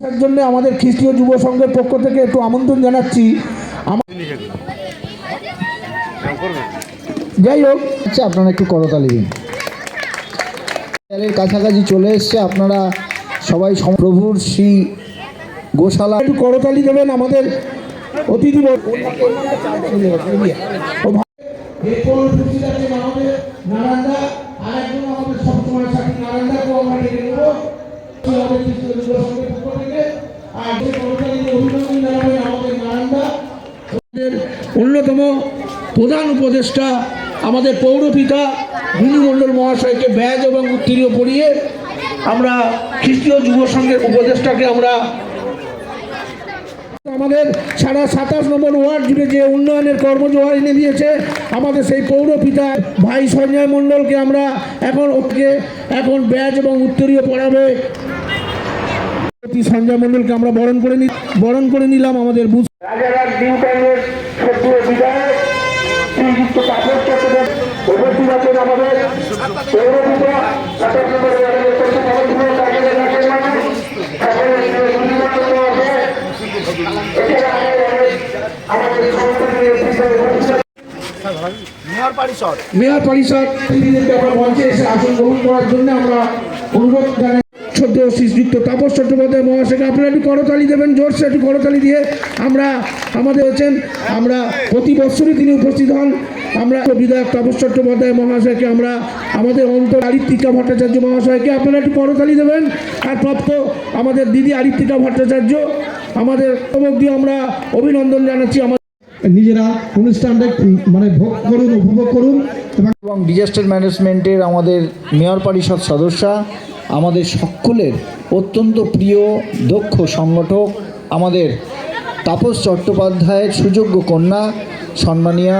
তার জন্য আমাদের খ্রিস্টীয় যুব সংঘের পক্ষ থেকে একটু আমন্ত্রণ জানাচ্ছি। যাই হোক। আচ্ছা আপনারা একটু করতালি দিন। কাছাকাছি চলে এসছে আপনারা সবাই প্রভুর শ্রী গোশালা একটু করতালি দেবেন আমাদের অতিথি নারায়ণদা, অন্যতম প্রধান উপদেষ্টা আমাদের পৌরপিতা বিনু মণ্ডল মহাশয়কে ব্যাজ এবং উত্তীর্ণ পড়িয়ে আমরা খ্রিস্টীয় যুব সংঘের উপদেষ্টাকে আমরা আমাদের সারা সাতাশ নম্বর ওয়ার্ড জুড়ে যে উন্নয়নের কর্মজোয়ার এনে দিয়েছে, আমাদের সেই পৌর পিতা ভাই সঞ্জয় মণ্ডলকে আমরা এখন ওকে এখন ব্যাচ এবং উত্তরীয় পড়াবে। সঞ্জয় মণ্ডলকে আমরা বরণ করে নি বরণ করে নিলাম আমাদের রাজারহাট সক্রিয় বিধায়ক শ্রীযুক্ত তাপস চট্টোপাধ্যায় উপস্থিত আছেন সাতাশ নম্বর ওয়ার্ডের উপস্থিত মেয়র পরিষদ। মেয়র পরিষদ আমরা মঞ্চে এসে আসন গ্রহণ করার জন্য আমরা অনুরোধ জানাই। সদ্য শ্রীযুক্ত তাপস চট্টোপাধ্যায় মহাশয়কে আপনারা একটু করতালি দেবেন, জোরসে একটু করতালি দিয়ে আমরা আমাদের হচ্ছেন, আমরা প্রতি বছরই তিনি উপস্থিত হন। আমরা বিধায়ক তাপস চট্টোপাধ্যায় মহাশয়কে, আমরা আমাদের অন্তর আরিত্রিকা ভট্টাচার্য মহাশয়কে আপনারা একটু করতালি দেবেন। আর প্রাপ্ত আমাদের দিদি আরিত্রিকা ভট্টাচার্য, আমাদের অবধি আমরা অভিনন্দন জানাচ্ছি। আমাদের নিজেরা অনুষ্ঠানটা মানে ভোগ করুন, উপভোগ করুন। এবং ডিজাস্টার ম্যানেজমেন্টের আমাদের মেয়র পরিষদ সদস্যা, আমাদের সকলের অত্যন্ত প্রিয়, দক্ষ সংগঠক, আমাদের তাপস চট্টোপাধ্যায়ের সুযোগ্য কন্যা সম্মানীয়া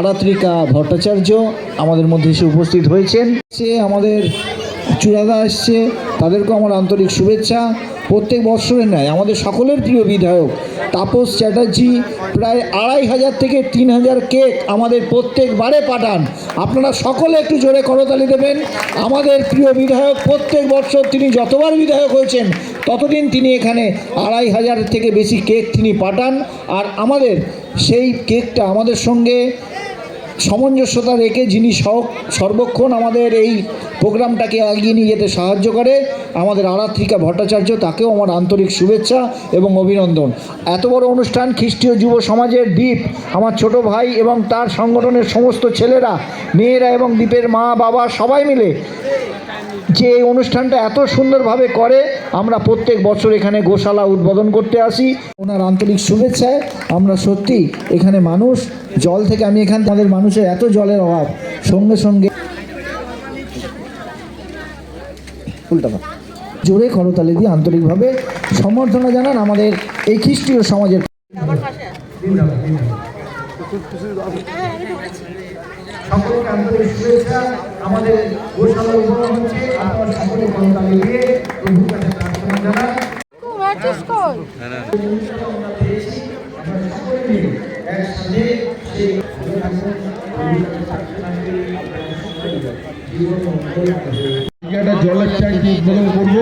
আরাত্রিকা ভট্টাচার্য আমাদের মধ্যে এসে উপস্থিত হয়েছেন। সে আমাদের চূড়াদা এসছে, তাদেরকেও আমার আন্তরিক শুভেচ্ছা। প্রত্যেক বছরের ন্যায়, আমাদের সকলের প্রিয় বিধায়ক তাপস চ্যাটার্জি, প্রায় আড়াই হাজার থেকে তিন হাজার কেক আমাদের প্রত্যেকবারে পাঠান। আপনারা সকলে একটু জোরে করতালি দেবেন। আমাদের প্রিয় বিধায়ক, প্রত্যেক বছর তিনি যতবার বিধায়ক হয়েছেন, ততদিন তিনি এখানে আড়াই হাজার থেকে বেশি কেক তিনি পাঠান। আর আমাদের সেই কেকটা আমাদের সঙ্গে সামঞ্জস্যতা রেখে যিনি সর্বক্ষণ আমাদের এই প্রোগ্রামটাকে এগিয়ে নিয়ে যেতে সাহায্য করে, আমাদের আরাত্রিকা ভট্টাচার্য, তাকেও আমার আন্তরিক শুভেচ্ছা এবং অভিনন্দন। এত বড় অনুষ্ঠান খ্রিস্টীয় যুব সমাজের দ্বীপ। আমার ছোট ভাই এবং তার সংগঠনের সমস্ত ছেলেরা, মেয়েরা এবং দ্বীপের মা, বাবা, সবাই মিলে যে এই অনুষ্ঠানটা এত সুন্দরভাবে করে, আমরা প্রত্যেক বছর এখানে গোশালা উদ্বোধন করতে আসি। ওনার আন্তরিক শুভেচ্ছায় আমরা সত্যি এখানে মানুষ জল থেকে আমি এখান তাদের মানুষের এত জলের অভাব সঙ্গে সঙ্গে উল্টা জোরে করতালি দিয়ে আন্তরিকভাবে সম্বর্ধনা জানান আমাদের এই খ্রিস্টীয় সমাজের সকলকে আন্তরিক শুভেচ্ছা আমাদের গোশালা উদ্বোধন হচ্ছে আপনারা সকলে করতালি দিয়ে প্রভুর কাছে প্রার্থনা জানান। জলের ট্যাঙ্কি উদ্বোধন করব।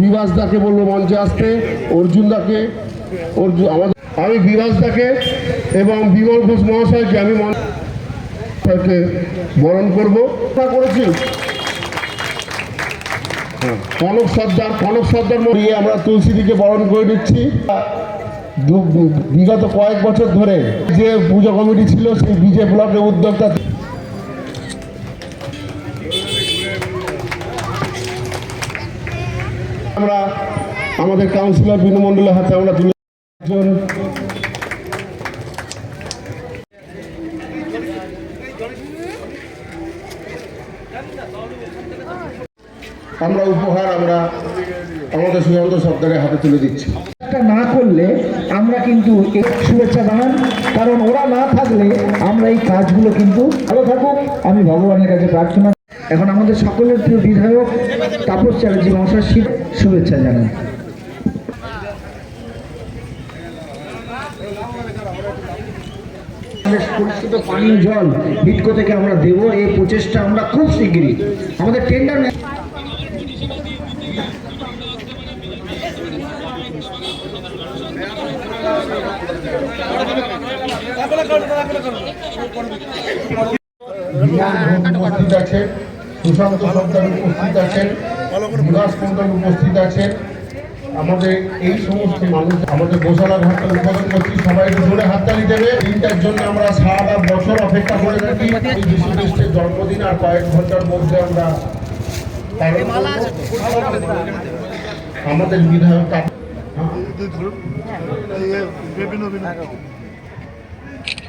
বিবাস দাকে বলব মঞ্চে আসতে অর্জুন দাকে অর্জুন আমাদের আমি বিভাস দাকে এবং বিমল ঘোষ মহাশয়কে আমি মঞ্চকে বরণ করব। করেছি কনক সর্দার কনক সর্দার মরিয়ে আমরা তুলসীদিকে বরণ করে নিচ্ছি। বিগত কয়েক বছর ধরে যে পুজো কমিটি ছিল, সেই বিজে ব্লকের উদ্যোক্তা আমরা আমাদের কাউন্সিলর বিনু মণ্ডলের হাতে আমরা একজন আমরা উপহার আমরা আমাদের সুশান্ত সর্দারের হাতে তুলে দিচ্ছি। না করলে আমরা কিন্তু শুভেচ্ছা জানান, কারণ ওরা না থাকলে আমরা এই কাজগুলো কিন্তু ভালো থাকুক। আমি ভগবানের কাছে প্রার্থনা এখন আমাদের সকলের প্রিয় বিধায়ক তাপস চ্যাটার্জি মহাশয় শুভেচ্ছা জানান। পানীয় জল হিটকো থেকে আমরা দেব, এই প্রচেষ্টা আমরা খুব শিগগিরই। আমাদের টেন্ডার উপস্থিত আছেন সুশান্ত সরকার উপস্থিত আছেন বিকাশ মন্ডল উপস্থিত আছেন। আমাদের এই সমস্ত মানুষ আমাদের গোশালা ঘাটটা উদ্বোধন করছি সবাই জোরে হাততালি দেবে। দিনটার জন্য আমরা সারা বছর অপেক্ষা করে থাকি। এই যীশু খ্রিস্টের জন্মদিন আর কয়েক ঘণ্টার মধ্যে আমরা আমাদের বিধায়ক কা-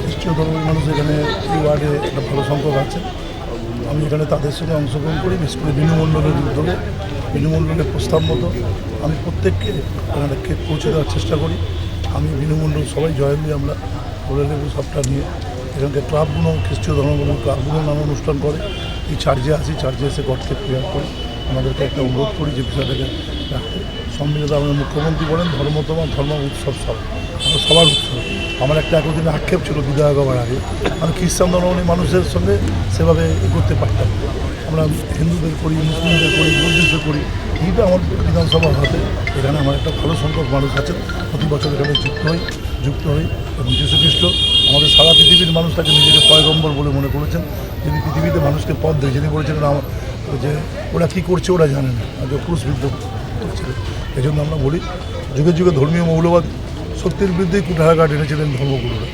খ্রিস্টীয় ধর্মের মানুষ এখানে এই ওয়ার্ডে একটা ভালো সংখ্যক আছে। আমি এখানে তাদের সঙ্গে অংশগ্রহণ করি, বিশেষ করে বিনুমণ্ডলের উদ্যোগে। বিনুমণ্ডলের প্রস্তাব মতো আমি প্রত্যেককে এখানে পৌঁছে দেওয়ার চেষ্টা করি। আমি বিনুমণ্ডল সবাই জয়েন দিয়ে আমরা বলে দেবো সবটা নিয়ে। এখানকার ক্লাবগুলো, খ্রিস্টীয় ধর্মগুলো, ক্লাবগুলো নানা অনুষ্ঠান করে। এই চার্জে আসি চার্জে এসে গডকে প্রেয়ার করি। আমাদেরকে একটা অনুরোধ করি যে বিষয়টাকে রাখতে। সম্মিলিত আমাদের মুখ্যমন্ত্রী বলেন, ধর্ম তোমার ধর্ম উৎসব সব। আমরা সবার উৎসব। আমার একটা এতদিন আক্ষেপ ছিল বিধায়ক হওয়ার আগে। আমি খ্রিস্টান ধর্মাবলী মানুষের সঙ্গে সেভাবে করতে পারতাম। আমরা হিন্দুদের করি, মুসলিমদের করি বৌদ্ধদের করি। এইটা আমার বিধানসভা হাতে। এখানে আমার একটা ভালো সংখ্যক মানুষ আছে প্রতি বছর এখানে যুক্ত হই যুক্ত হই এবং যীশুখ্রিস্ট আমাদের সারা পৃথিবীর মানুষ তাকে নিজেকে পয়গম্বর বলে মনে করেছেন। যিনি পৃথিবীতে মানুষকে পথ দেয় যিনি বলেছিলেন, আমার যে ওরা কী করছে ওরা জানে না। যে ক্রুশবিদ্ধ করেছিলেন এই জন্য আমরা বলি, যুগে যুগে ধর্মীয় মৌলবাদ সত্যের বিরুদ্ধেই কুঠারাঘাট এনেছিলেন ধর্মগুরুরা।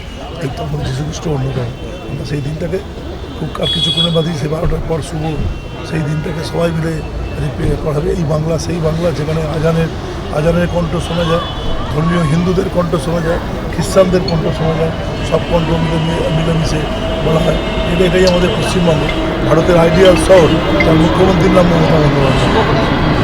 এই তখন যীশুখ্রিস্ট অন্যতম। আমরা সেই দিনটাকে খুব আর কিছুক্ষণের বাদেই সে বারোটার পর শুভ সেই দিনটাকে সবাই মিলে হবে। এই বাংলা, সেই বাংলা যেখানে আজানের আজানের কণ্ঠ শোনা যায়, ধর্মীয় হিন্দুদের কণ্ঠ শোনা যায়, খ্রিস্টানদের কণ্ঠ শোনা যায়, সব কণ্ঠ মিলে- মিলেমিশে বলা হয়। কিন্তু এটাই আমাদের পশ্চিমবঙ্গ। ভারতের আইডিয়াল শহর তার মুখ্যমন্ত্রীর নাম মমতা বন্দ্যোপাধ্যায়।